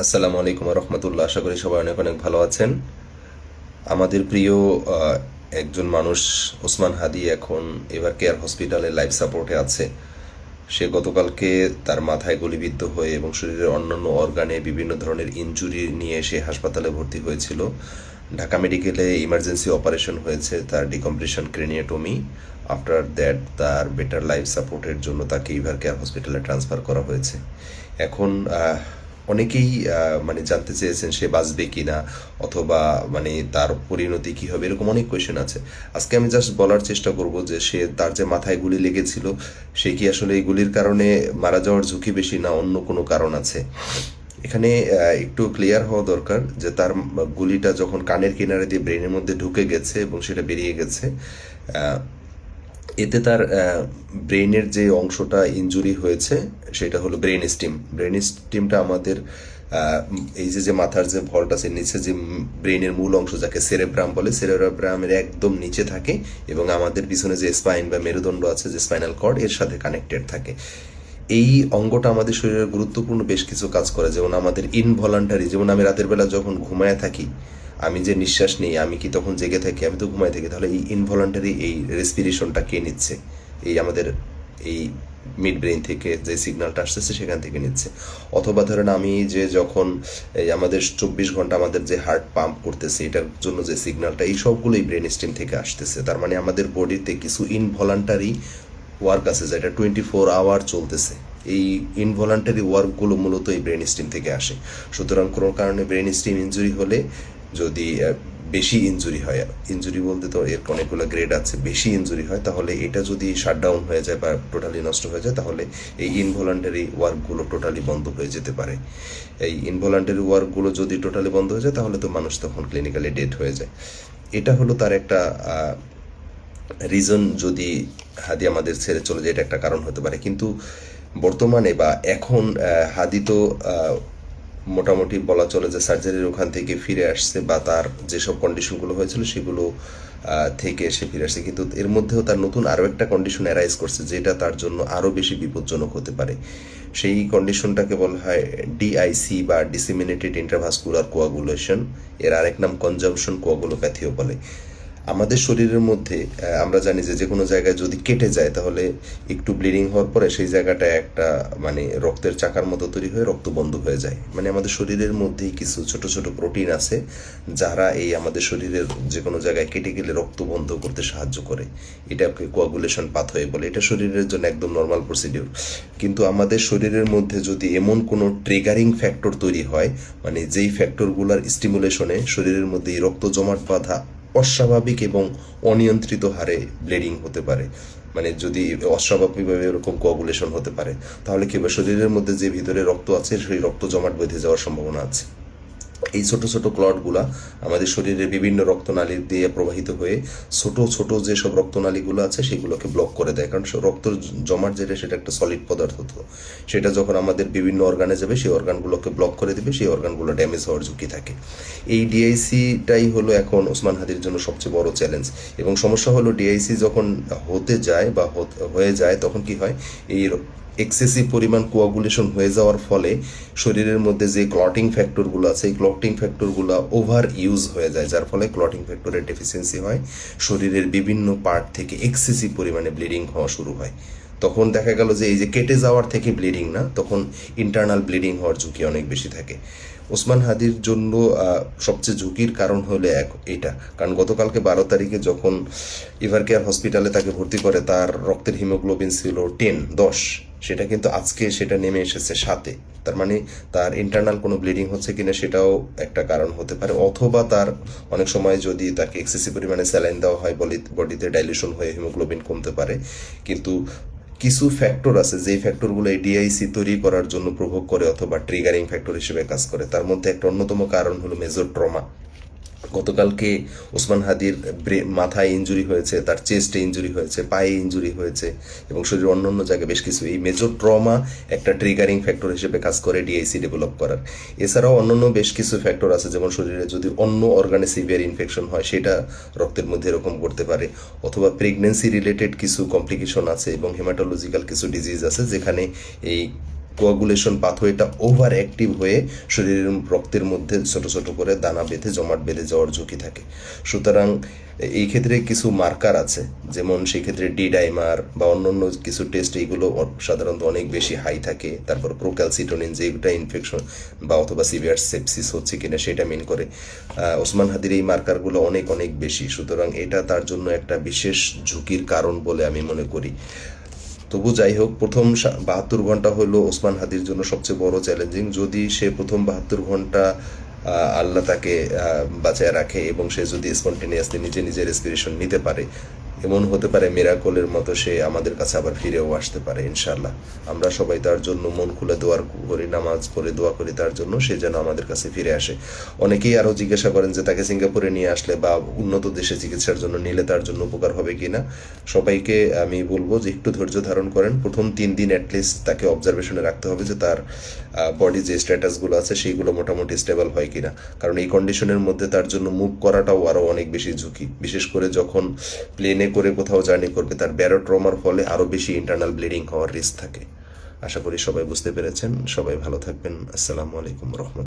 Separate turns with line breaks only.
আসসালামু আলাইকুম রহমতুল্লাহ। আশা করি সবাই অনেক অনেক ভালো আছেন। আমাদের প্রিয় একজন মানুষ, ওসমান হাদি, এখন এবার কেয়ার হসপিটালে লাইফ সাপোর্টে আছে। সে গতকালকে তার মাথায় গুলিবিদ্ধ হয়ে এবং শরীরের অন্যান্য অর্গানে বিভিন্ন ধরনের ইনজুরি নিয়ে সে হাসপাতালে ভর্তি হয়েছিল। ঢাকা মেডিকেলে ইমার্জেন্সি অপারেশন হয়েছে তার ডিকম্প্রেশন ক্রেনিয়াটমি আফটার দ্যাট তার বেটার লাইফ সাপোর্টের জন্য তাকে ইভার কেয়ার হসপিটালে ট্রান্সফার করা হয়েছে। এখন অনেকেই মানে জানতে চেয়েছেন সে বাঁচবে কিনা অথবা মানে তার পরিণতি কি হবে, এরকম অনেক কোয়েশ্চেন আছে। আজকে আমি জাস্ট বলার চেষ্টা করব যে সে তার যে মাথায় গুলি লেগেছিল, সে কি আসলে এই গুলির কারণে মারা যাওয়ার ঝুঁকি বেশি না অন্য কোনো কারণ আছে? এখানে একটু ক্লিয়ার হওয়া দরকার যে তার গুলিটা যখন কানের কিনারে দিয়ে ব্রেনের মধ্যে ঢুকে গেছে এবং সেটা বেরিয়ে গেছে এতে তার ব্রেনের যে অংশটা ইনজুরি হয়েছে, সেটা হলো ব্রেন স্টিম ব্রেন স্টিমটা আমাদের এই যে যে মাথার যে ভল্ট আছে, নিচে যে ব্রেনের মূল অংশ যাকে সেরেব্রাম বলে সেরেব্রামের একদম নিচে থাকে এবং আমাদের পিছনে যে স্পাইন বা মেরুদণ্ড আছে, যে স্পাইনাল কর্ড এর সাথে কানেক্টেড থাকে। এই অঙ্গটা আমাদের শরীরের গুরুত্বপূর্ণ বেশ কিছু কাজ করে। যেমন আমাদের ইনভলান্টারি যেমন আমি রাতের বেলা যখন ঘুমায় থাকি আমি যে নিঃশ্বাস নিই, আমি কি তখন জেগে থাকি? আমি তো ঘুমাই থাকি। তাহলে এই ইনভলান্টারি এই রেসপিরেশনটা কে নিচ্ছে? এই আমাদের এই মিড ব্রেন থেকে যে সিগন্যালটা আসতেছে, সেখান থেকে নিচ্ছে। অথবা ধরেন আমি যে যখন এই আমাদের চব্বিশ ঘণ্টা আমাদের যে হার্ট পাম্প করতেছে, এটার জন্য যে সিগন্যালটা এই সবগুলোই ব্রেন স্টিম থেকে আসতেছে। তার মানে আমাদের বডিতে কিছু ইনভলান্টারি ওয়ার্ক আছে, যেটা টোয়েন্টি ফোর আওয়ার চলতেছে। এই ইনভলান্টারি ওয়ার্কগুলো মূলত এই ব্রেন স্টিম থেকে আসে। সুতরাং কোনো কারণে ব্রেন স্টিম ইঞ্জুরি হলে যদি বেশি ইনজুরি হয় ইনজুরি বলতে তো এর অনেকগুলো গ্রেড আছে, বেশি ইনজুরি হয়, তাহলে এটা যদি শাটডাউন হয়ে যায় বা টোটালি নষ্ট হয়ে যায়, তাহলে এই ইনভলান্টারি ওয়ার্কগুলো টোটালি বন্ধ হয়ে যেতে পারে। এই ইনভলান্টারি ওয়ার্কগুলো যদি টোটালি বন্ধ হয়ে যায়, তাহলে তো মানুষ তখন ক্লিনিক্যালি ডেড হয়ে যায়। এটা হলো তার একটা রিজন যদি হাদি আমাদের ছেড়ে চলে যায়, এটা একটা কারণ হতে পারে। কিন্তু বর্তমানে বা এখন হাদি তো মোটামুটি বলা চলে যে সার্জারির ওখান থেকে ফিরে আসছে বা তার যেসব কন্ডিশনগুলো হয়েছিল সেগুলো থেকে সে ফিরে আসছে। কিন্তু এর মধ্যেও তার নতুন আরও একটা কন্ডিশন অ্যারাইজ করছে, যেটা তার জন্য আরও বেশি বিপজ্জনক হতে পারে। সেই কন্ডিশনটাকে বলা হয় ডিআইসি বা ডিসিমিনেটেড ইন্টারভাস্কুলার কোয়াগুলেশন এর আরেক নাম কনজামশন কোয়াগুলোপ্যাথিও বলে। আমাদের শরীরের মধ্যে আমরা জানি যে যে কোনো জায়গায় যদি কেটে যায়, তাহলে একটু ব্লিডিং হওয়ার পরে সেই জায়গাটায় একটা মানে রক্তের চাকার মতো তৈরি হয়ে রক্ত বন্ধ হয়ে যায়। মানে আমাদের শরীরের মধ্যেই কিছু ছোট ছোট প্রোটিন আছে, যারা এই আমাদের শরীরের যে কোনো জায়গায় কেটে গেলে রক্ত বন্ধ করতে সাহায্য করে। এটাকে কোয়াগুলেশন পাথওয়ে বলে। এটা শরীরের জন্য একদম নর্মাল প্রসিডিউর কিন্তু আমাদের শরীরের মধ্যে যদি এমন কোনো ট্রিগারিং ফ্যাক্টর তৈরি হয় মানে যেই ফ্যাক্টরগুলোর স্টিমুলেশনে শরীরের মধ্যে এই রক্ত জমাট বাঁধা অস্বাভাবিক এবং অনিয়ন্ত্রিত হারে ব্লিডিং হতে পারে। মানে যদি অস্বাভাবিকভাবে এরকম কোয়াগুলেশন হতে পারে, তাহলে কি শরীরের মধ্যে যে ভিতরে রক্ত আছে, সেই রক্ত জমাট বেঁধে যাওয়ার সম্ভাবনা আছে। এই ছোট ছোট ক্লটগুলা আমাদের শরীরের বিভিন্ন রক্তনালী দিয়ে প্রবাহিত হয়ে ছোট ছোট যেসব রক্তনালীগুলো আছে সেগুলোকে ব্লক করে দেয়। কারণ রক্ত জমাট যেটা, সেটা একটা সলিড পদার্থ তো। সেটা যখন আমাদের বিভিন্ন অর্গানে যাবে, সেই অর্গানগুলোকে ব্লক করে দেবে, সেই অর্গানগুলো ড্যামেজ হওয়ার ঝুঁকি থাকে। এই ডিআইসিটাই হলো এখন ওসমান হাদির জন্য সবচেয়ে বড় চ্যালেঞ্জ এবং সমস্যা হলো ডিআইসি যখন হতে যায় বা হয়ে যায়, তখন কি হয়? এই এক্সেসিভ পরিমাণ কোয়াগুলেশন হয়ে যাওয়ার ফলে শরীরের মধ্যে যে ক্লটিং ফ্যাক্টরগুলো আছে, এই ক্লটিং ফ্যাক্টরগুলো ওভার ইউজ হয়ে যায়, যার ফলে ক্লটিং ফ্যাক্টরের ডেফিসিয়েন্সি হয়। শরীরের বিভিন্ন পার্ট থেকে এক্সেসিভ পরিমাণে ব্লিডিং হওয়া শুরু হয়। তখন দেখা গেল যে এই যে কেটে যাওয়ার থেকে ব্লিডিং না, তখন ইন্টারনাল ব্লিডিং হওয়ার ঝুঁকি অনেক বেশি থাকে। ওসমান হাদির জন্য সবচেয়ে ঝুঁকির কারণ হলো এক, এটা। কারণ গতকালকে বারো তারিখে যখন ইভার কেয়ার হসপিটালে তাকে ভর্তি করে, তার রক্তের হিমোগ্লোবিন ছিল টেন দশ। সেটা কিন্তু আজকে সেটা নেমে এসেছে সাতে। তার মানে তার ইন্টারনাল কোনো ব্লিডিং হচ্ছে কিনা সেটাও একটা কারণ হতে পারে। অথবা তার অনেক সময় যদি তাকে এক্সেসিভ পরিমাণে স্যালাইন দেওয়া হয় বডিতে ডাইলিউশন হয়ে হিমোগ্লোবিন কমতে পারে। কিন্তু কিছু ফ্যাক্টর আছে, যেই ফ্যাক্টরগুলো এই ডিআইসি তৈরি করার জন্য প্রভোগ করে অথবা ট্রিগারিং ফ্যাক্টর হিসেবে কাজ করে। তার মধ্যে একটা অন্যতম কারণ হলো মেজর ট্রমা গতকালকে ওসমান হাদির মাথায় ইনজুরি হয়েছে, তার চেস্টে ইনজুরি হয়েছে, পায়ে ইঞ্জুরি হয়েছে এবং শরীরের অন্য জায়গায় বেশ কিছু। এই মেজর ট্রমা একটা ট্রিগারিং ফ্যাক্টর হিসেবে কাজ করে ডিআইসি ডেভেলপ করার। এছাড়াও অন্যান্য বেশ কিছু ফ্যাক্টর আছে, যেমন শরীরে যদি অন্য অর্গানে সিভিয়ার ইনফেকশন হয়, সেটা রক্তের মধ্যে এরকম করতে পারে। অথবা প্রেগনেন্সি রিলেটেড কিছু কমপ্লিকেশন আছে এবং হেমাটোলজিক্যাল কিছু ডিজিজ আছে, যেখানে এই কোয়াগুলেশন পাথওয়েটা ওভার অ্যাক্টিভ হয়ে শরীরের রক্তের মধ্যে ছোট ছোট করে দানা বেঁধে, জমাট বেঁধে যাওয়ার ঝুঁকি থাকে। সুতরাং এই ক্ষেত্রে কিছু মার্কার আছে, যেমন সেই ক্ষেত্রে ডি ডাইমার বা অন্যান্য কিছু টেস্ট, এইগুলো সাধারণত অনেক বেশি হাই থাকে। তারপর প্রোক্যালসিটোনিন যেটা ইনফেকশন বা অথবা সিভিয়ার সেপসিস হচ্ছে কিনা সেটা মেন করে। ওসমান হাদির এই মার্কারগুলো অনেক অনেক বেশি। সুতরাং এটা তার জন্য একটা বিশেষ ঝুঁকির কারণ বলে আমি মনে করি। তবু যাই হোক প্রথম বাহাত্তর ঘণ্টা হলো ওসমান হাদির জন্য সবচেয়ে বড় চ্যালেঞ্জিং যদি সে প্রথম বাহাত্তর ঘণ্টা আল্লাহ তাকে বাঁচায় রাখে এবং সে যদি স্পন্টেনিয়াসলি নিজে নিজের রেসপিরেশন নিতে পারে এমন হতে পারে মেরাকলের মতো সে আমাদের কাছে আবার ফিরেও আসতে পারে ইনশাল্লাহ আমরা সবাই তার জন্য মন খুলে দোয়ার করি, নামাজ পড়ে দোয়া করি তার জন্য, সে যেন আমাদের কাছে ফিরে আসে। অনেকেই আরও জিজ্ঞাসা করেন যে তাকে সিঙ্গাপুরে নিয়ে আসলে বা উন্নত দেশে চিকিৎসার জন্য নিলে তার জন্য উপকার হবে কিনা। সবাইকে আমি বলব যে একটু ধৈর্য ধারণ করেন। প্রথম তিন দিন অ্যাটলিস্ট তাকে অবজারভেশনে রাখতে হবে যে তার বডি যে স্ট্যাটাসগুলো আছে সেইগুলো মোটামুটি স্টেবল হয় কিনা। কারণ এই কন্ডিশনের মধ্যে তার জন্য মুভ করাটাও আরও অনেক বেশি ঝুঁকি। বিশেষ করে যখন প্লেনে করে কোথাও জার্নি করবে, তার ব্যারো ট্রমার ফলে আরও বেশি ইন্টারনাল ব্লিডিং হওয়ার রিস্ক থাকে। আশা করি সবাই বুঝতে পেরেছেন। সবাই ভালো থাকবেন। আসসালামু আলাইকুম রহমত